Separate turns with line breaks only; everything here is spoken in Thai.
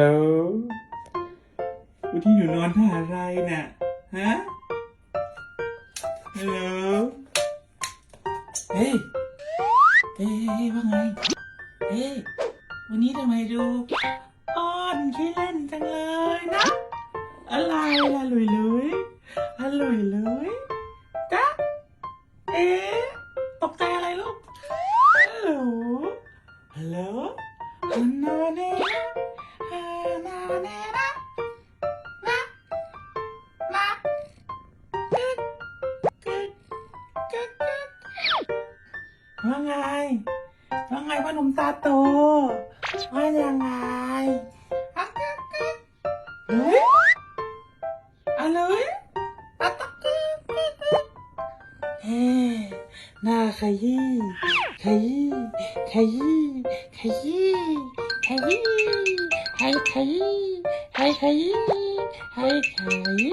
ฮัลโหลวันที่หนูนอนท่าอะไรน่ะ ฮะฮัลโหลเฮ้ยเฮ้ยว่าไง เฮ้ยวันนี้ทำไมดูอ้อนขี้เล่นจังเลยนะ อะไรล่ะลุยลุยอะลุยลุยจ๊ะเอ๊ะตกใจอะไรลูกฮัลโหลฮัลโหลฮันนาเน่ ว่าไงว่าไงว่าหนุ่มตาโตว่ายังไงอะกึกกึกเฮ้ยอะไรอะตะกึกกึกกึกเฮ้หน้าขยี้ขยี้ขยี้ขยี้ขยี้ให้ขยี้ให้ขยี้ให้ขยี้